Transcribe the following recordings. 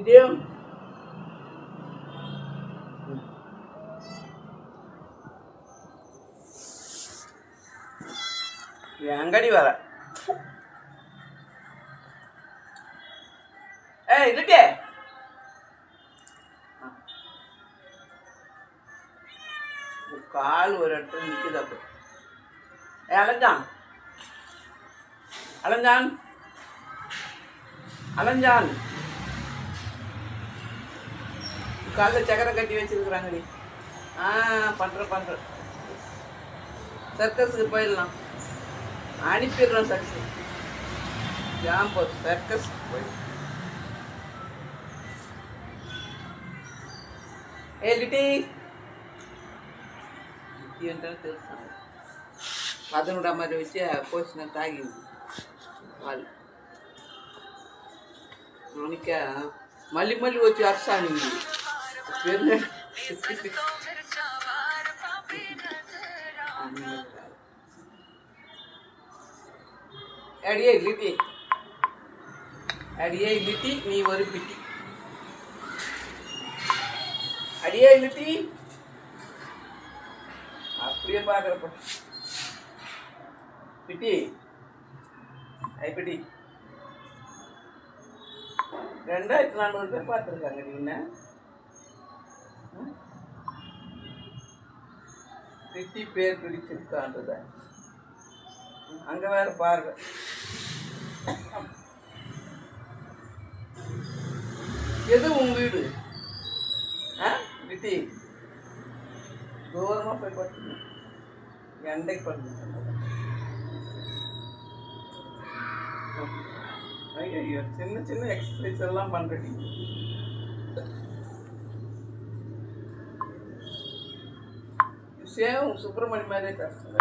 ഇദ്ദേഹം ഞങ്ങടി പറ. ഏ ഇതിട്ടേ കാൽ ഒരട്ട് നിൽക്കുന്നപ്പോ ഏ അലഞ്ചാൻ അലഞ്ചാൻ. അലഞ്ചാൻ. காலில் சக்கரம் கட்டி வச்சிருக்கிறாங்கடி ஆ பண்ணுற பண்ணுற சர்க்கஸுக்கு போயிடலாம் அனுப்பிடுறோம் சர்க்கஸ் ஜாம்போ சர்க்கஸ் போயிடும் ఏ లిటి ఏంటంటే తెలుసు అతను మరి వచ్చి పోసిన తాగింది వాళ్ళు మనక మళ్ళీ మళ్ళీ వచ్చి అర్సాని పేరు அடியே லிட்டி அடியே லிட்டி நீ ஒரு பிட்டி. அடியே லிட்டி அப்படியே பார்க்குறப்ப பிட்டி. ஐ பிடி ரெண்டாயிரத்தி நானூறு பேர் பார்த்துருக்காங்க நீங்க பிட்டி பேர் பிடிச்சிருக்கான்றத அங்கே வேற பாருங்க. எது உங்க வீடு? ஆ பிட்டி தூரமாக போய் படுத்துங்க எண்டைக்கு பண்ணுங்க ஐயோ சின்ன சின்ன எக்ஸசைஸ் எல்லாம் பண்ணுறீங்க సేమ్ సుబ్రహ్మణ్యం మాదిరే కష్టం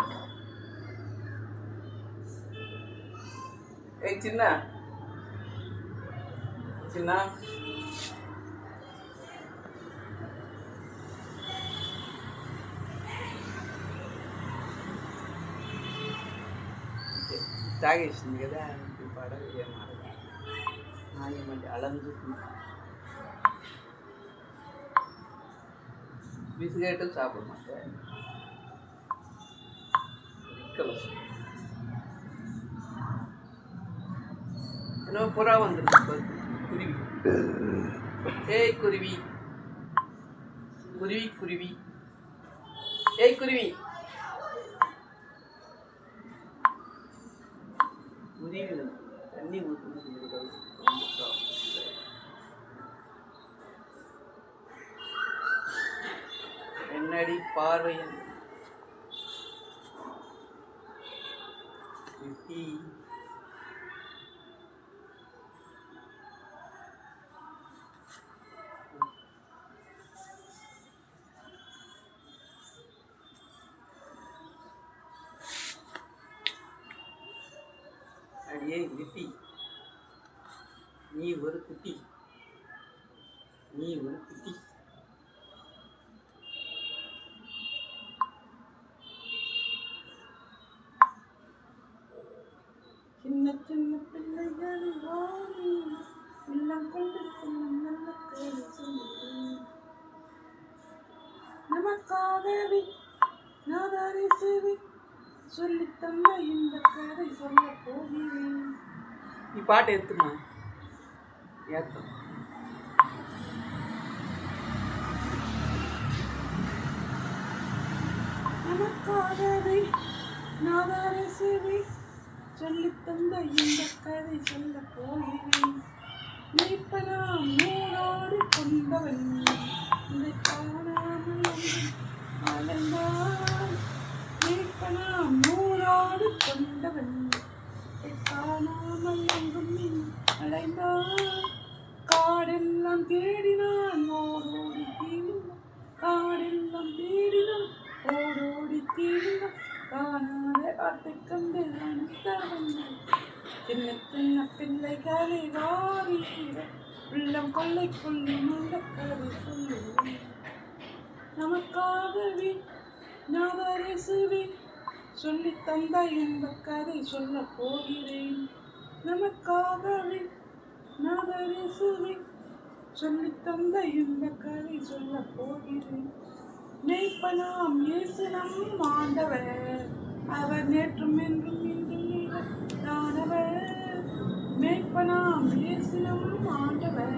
ఏ చిన్న చిన్న తాగేసింది కదా పడవ ఏం ఆడదు మళ్ళీ అలందుతుంది బిస్కెట్ సాపడమాట மாட்டேன் என்ன புறா வந்துருக்கு குருவி. ஏய் குருவி. குருவி குருவி. ஏய் குருவி. குருவி தண்ணி ஊற்றுறது என்னடி பார்வையன் விட்டி அடியே விட்டி நீ ஒரு குட்டி நீ ஒரு குட்டி சொல்லி தந்த இந்த கதை சொல்ல போகிறேன். நீ பாட்டு எடுத்துமா? ஏத்தம். நமக்காகவே நாதாரி சேவை சொல்லி தந்த இந்த கதை சொல்ல போகிறேன். நீப்பனா மூணாறு கொண்டவன். இதை காணாமல் அலைந்தான் நீப்பனா கொண்டவன். காணாமல் எங்கும் நீ காடெல்லாம் தேடினான் ஓடோடி தீவினான் காடெல்லாம் தேடினான் ஓடோடி தீவினான் காணாத காட்டை கண்டு அனுத்தவன் சின்ன சின்ன பிள்ளைகளை வாரி உள்ளம் கொள்ளை கொள்ளும் கதை நமக்காகவே நவரசுவே சொல்லி தந்த இந்த கதை சொல்ல போகிறேன். நமக்காகவே நாதரசுவே சொல்லி தந்த இந்த கதை சொல்ல போகிறேன். நெய்ப்பனாம் இயேசுனம் ஆண்டவர். அவர் நேற்றும் என்றும் இன்றும் தானவர் மேய்ப்பனாம் இயேசுனம் ஆண்டவர்.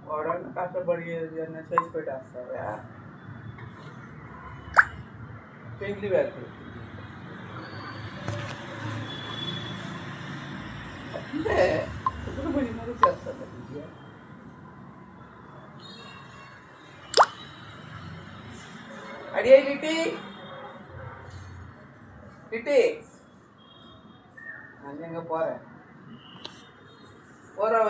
అది వీళ్ళకంతా వాడన్నా కష్టపడి ఏదైనా చేసి పెట్టేస్తారా పెళ్లి వేరు అంటే ఇప్పుడు మరి మరి చేస్తారు అడిగే లిటి లిటి అందంగా పోరా పోరా